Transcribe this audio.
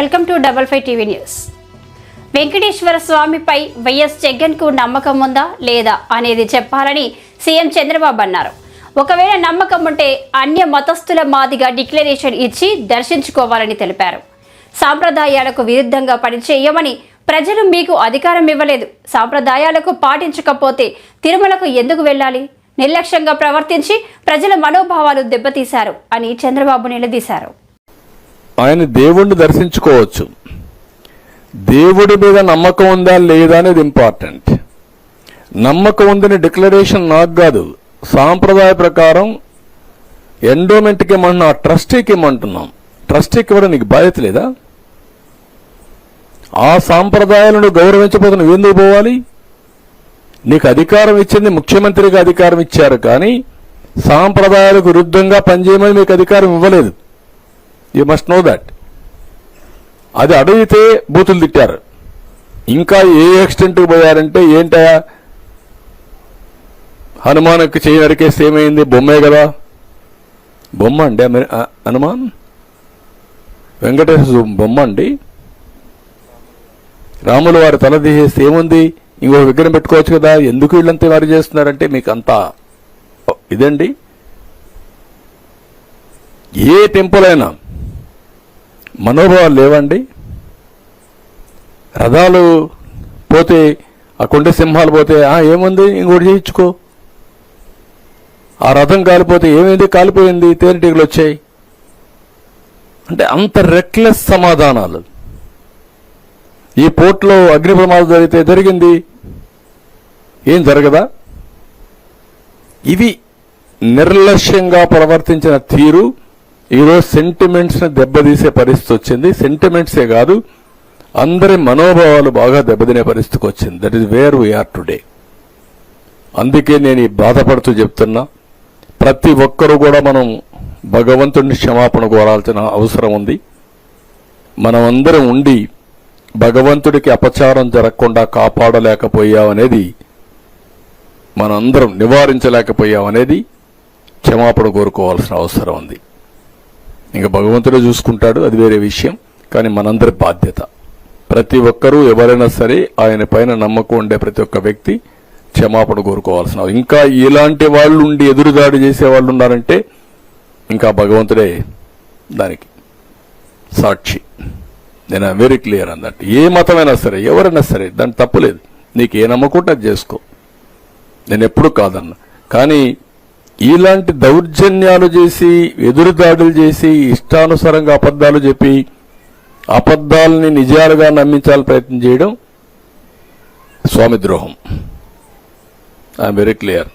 Welcome to double five TV news. Venkateswara స్వామిపై YS జగన్కు నమ్మకం ఉందా లేదా అనేది చెప్పాలని సీఎం చంద్రబాబు అన్నారు. ఒకవేళ నమ్మకం ఉంటే అన్య మతస్థుల మాదిగా డిక్లరేషన్ ఇచ్చి దర్శించుకోవాలని తెలిపారు. సాంప్రదాయాలకు విరుద్ధంగా పనిచేయమని ప్రజలు మీకు అధికారం ఇవ్వలేదు. సాంప్రదాయాలకు పాటించకపోతే తిరుమలకు ఎందుకు వెళ్ళాలి? నిర్లక్ష్యంగా ప్రవర్తించి ప్రజల మనోభావాలు దెబ్బతీశారు అని చంద్రబాబు నిలదీశారు. ఆయన దేవుణ్ణి దర్శించుకోవచ్చు. దేవుడి మీద నమ్మకం ఉందా లేదా అనేది ఇంపార్టెంట్ నమ్మకం ఉందని డిక్లరేషన్ నాకు కాదు. సాంప్రదాయ ప్రకారం ఎండోమెంట్కి ఏమంటున్నా ట్రస్టీకి ఇమ్మంటున్నాం ట్రస్టీకి ఇవ్వడం నీకు బాధ్యత లేదా? ఆ సాంప్రదాయాలను గౌరవించబోతున్న నువ్వు ఎందుకు పోవాలి? నీకు అధికారం ఇచ్చింది ముఖ్యమంత్రిగా అధికారం ఇచ్చారు కానీ సాంప్రదాయాలకు విరుద్ధంగా పనిచేయమని మీకు అధికారం ఇవ్వలేదు. యూ మస్ట్ నో దట్ అది అడిగితే బూతులు తిట్టారు. ఇంకా ఏ ఎక్స్టెంట్కి పోయారంటే ఏంటయా హనుమాన్కి చేయి నరికేస్తే ఏమైంది? బొమ్మే కదా. బొమ్మ అండి హనుమాన్? వెంకటేశ్వర బొమ్మ అండి. రాములు వారి తల తీసేస్తే ఏముంది? ఇంకో విగ్రహం పెట్టుకోవచ్చు కదా. ఎందుకు వీళ్ళంతా వారు చేస్తున్నారంటే మీకు అంతా ఇదండి. ఏ టెంపుల్ అయినా మనోభావాలు లేవండి. రథాలు పోతే ఆ కొండ సింహాలు పోతే ఏముంది? ఇంకోటి చేయించుకో ఆ రథం కాలిపోతే ఏమైంది? కాలిపోయింది. తేనెటీగలు వచ్చాయి. అంటే అంత రెక్లెస్ సమాధానాలు. ఈ పోర్ట్లో అగ్ని ప్రమాదం జరిగితే జరిగింది. ఏం జరగదా? ఇవి నిర్లక్ష్యంగా ప్రవర్తించిన తీరు. ఈరోజు సెంటిమెంట్స్ని దెబ్బతీసే పరిస్థితి వచ్చింది. సెంటిమెంట్సే కాదు అందరి మనోభావాలు బాగా దెబ్బతినే పరిస్థితికి వచ్చింది. That is where we are today అందుకే నేను ఈ బాధపడుతూ చెప్తున్నా ప్రతి ఒక్కరూ కూడా మనం భగవంతుడిని క్షమాపణ కోరాల్సిన అవసరం ఉంది. మనం అందరం ఉండి భగవంతుడికి అపచారం జరగకుండా కాపాడలేకపోయామనేది మనందరం నివారించలేకపోయామనేది క్షమాపణ కోరుకోవాల్సిన అవసరం ఉంది. ఇంకా భగవంతుడే చూసుకుంటాడు అది వేరే విషయం. కానీ మనందరి బాధ్యత. ప్రతి ఒక్కరూ ఎవరైనా సరే ఆయన పైన నమ్మకం ఉండే ప్రతి ఒక్క వ్యక్తి క్షమాపణ కోరుకోవాల్సిన ఇంకా ఇలాంటి వాళ్ళు ఉండి ఎదురుదాడి చేసే వాళ్ళు ఉన్నారంటే ఇంకా భగవంతుడే దానికి సాక్షి. నేను వెరీ క్లియర్ అన్నట్టు ఏ మతమైనా సరే ఎవరైనా సరే దాని తప్పులేదు నీకు ఏ నమ్మకుంటే అది చేసుకో. నేను ఎప్పుడు కాదన్నా. కానీ ఇలాంటి దౌర్జన్యాలు చేసి ఎదురుదాడులు చేసి ఇష్టానుసారంగా అబద్ధాలు చెప్పి అబద్ధాలని నిజాలుగా నమ్మించాలని ప్రయత్నం చేయడం స్వామి ద్రోహం. I'm very clear